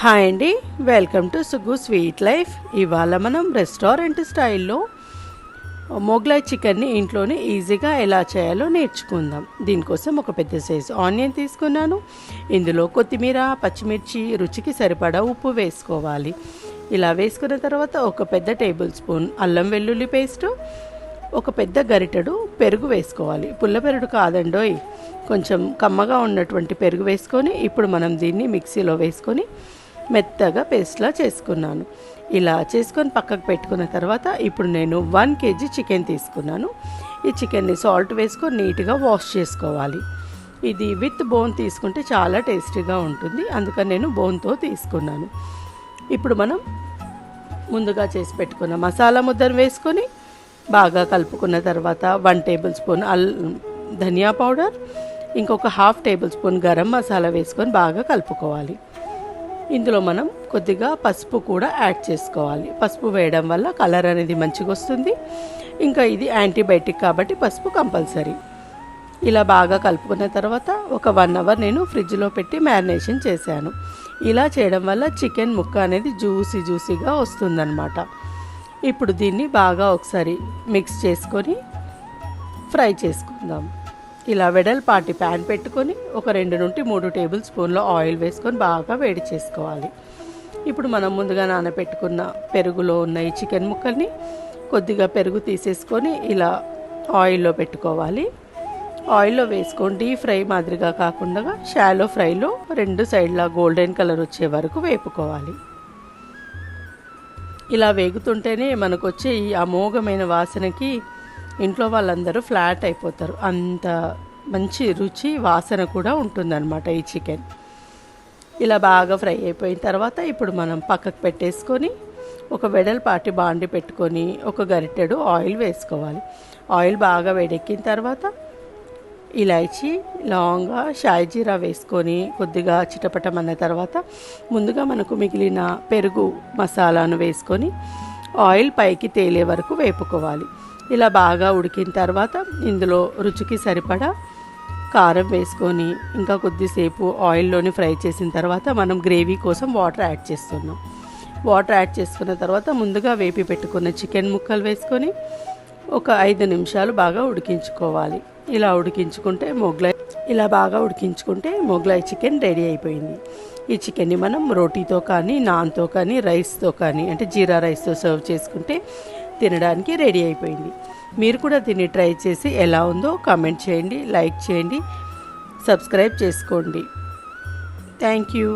Hi అండి. Welcome to Sugu sweet life ఇవాళ మనం రెస్టారెంట్ స్టైల్లో మొగ్లాయ్ చికెన్ని ఇంట్లోనే ఈజీగా ఎలా చేయాలో నేర్చుకుందాం. దీనికోసం ఒక పెద్ద సైజు ఆనియన్ తీసుకున్నాను. ఇందులో కొత్తిమీర పచ్చిమిర్చి రుచికి సరిపడా ఉప్పు వేసుకోవాలి. ఇలా వేసుకున్న తర్వాత ఒక పెద్ద టేబుల్ స్పూన్ అల్లం వెల్లుల్లి పేస్టు ఒక పెద్ద గరిటెడు పెరుగు వేసుకోవాలి. పుల్ల పెరుగు కాదండోయ్ కొంచెం కమ్మగా ఉన్నటువంటి పెరుగు వేసుకొని ఇప్పుడు మనం దీన్ని మిక్సీలో వేసుకొని మెత్తగా పేస్ట్లా చేసుకున్నాను. ఇలా చేసుకొని పక్కకు పెట్టుకున్న తర్వాత ఇప్పుడు నేను వన్ కేజీ చికెన్ తీసుకున్నాను. ఈ చికెన్ని సాల్ట్ వేసుకొని నీట్గా వాష్ చేసుకోవాలి. ఇది విత్ బోన్ తీసుకుంటే చాలా టేస్టీగా ఉంటుంది. అందుకని నేను బోన్తో తీసుకున్నాను. ఇప్పుడు మనం ముందుగా చేసి పెట్టుకున్న మసాలా ముద్దను వేసుకొని బాగా కలుపుకున్న తర్వాత వన్ టేబుల్ స్పూన్ అల్ ధనియా పౌడర్ ఇంకొక half tablespoon garam masala వేసుకొని బాగా కలుపుకోవాలి. ఇందులో మనం కొద్దిగా పసుపు కూడా యాడ్ చేసుకోవాలి. పసుపు వేయడం వల్ల కలర్ అనేది మంచిగా వస్తుంది. ఇంకా ఇది యాంటీబయాటిక్ కాబట్టి పసుపు కంపల్సరీ. ఇలా బాగా కలుపుకున్న తర్వాత ఒక వన్ అవర్ నేను ఫ్రిడ్జ్లో పెట్టి మ్యారినేషన్ చేశాను. ఇలా చేయడం వల్ల చికెన్ ముక్క అనేది జ్యూసీ జ్యూసీగా వస్తుందన్నమాట. ఇప్పుడు దీన్ని బాగా ఒకసారి మిక్స్ చేసుకొని ఫ్రై చేసుకుందాం. ఇలా వెడల్పాటి ప్యాన్ పెట్టుకొని ఒక రెండు నుండి మూడు టేబుల్ స్పూన్ల ఆయిల్ వేసుకొని బాగా వేడి చేసుకోవాలి. ఇప్పుడు మనం ముందుగా నానబెట్టుకున్న పెరుగులో ఉన్న ఈ చికెన్ ముక్కల్ని కొద్దిగా పెరుగు తీసేసుకొని ఇలా ఆయిల్లో పెట్టుకోవాలి. ఆయిల్లో వేసుకొని డీప్ ఫ్రై మాదిరిగా కాకుండా షాలో ఫ్రైలో రెండు సైడ్ల గోల్డెన్ కలర్ వచ్చే వరకు వేపుకోవాలి. ఇలా వేగుతుంటేనే మనకు వచ్చే ఈ అమోఘమైన వాసనకి ఇంట్లో వాళ్ళందరూ ఫ్లాట్ అయిపోతారు. అంత మంచి రుచి వాసన కూడా ఉంటుందన్నమాట ఈ చికెన్. ఇలా బాగా ఫ్రై అయిపోయిన తర్వాత ఇప్పుడు మనం పక్కకు పెట్టేసుకొని ఒక వెడల్పాటి బాండి పెట్టుకొని ఒక గరిటెడు ఆయిల్ వేసుకోవాలి. ఆయిల్ బాగా వేడెక్కిన తర్వాత ఇలాచి లాంగా షాయి జీరా వేసుకొని కొద్దిగా చిటపటమన్న తర్వాత ముందుగా మనకు మిగిలిన పెరుగు మసాలాను వేసుకొని ఆయిల్ పైకి తేలే వరకు వేపుకోవాలి. ఇలా బాగా ఉడికిన తర్వాత ఇందులో రుచికి సరిపడా కారం వేసుకొని ఇంకా కొద్దిసేపు ఆయిల్లోని ఫ్రై చేసిన తర్వాత మనం గ్రేవీ కోసం వాటర్ యాడ్ చేస్తున్నాం. వాటర్ యాడ్ చేసుకున్న తర్వాత ముందుగా వేపి పెట్టుకున్న చికెన్ ముక్కలు వేసుకొని ఒక ఐదు నిమిషాలు బాగా ఉడికించుకోవాలి. ఇలా ఉడికించుకుంటే మొగ్లాయ్ ఇలా బాగా ఉడికించుకుంటే మొగ్లాయ్ చికెన్ రెడీ అయిపోయింది. ఈ చికెన్ని మనం రోటీతో కానీ నాన్తో కానీ రైస్తో కానీ అంటే జీరా రైస్తో సర్వ్ చేసుకుంటే తినడానికి రెడీ అయిపోయింది. మీరు కూడా దీన్ని ట్రై చేసి ఎలా ఉందో కామెంట్ చేయండి లైక్ చేయండి సబ్స్క్రైబ్ చేసుకోండి. Thank you.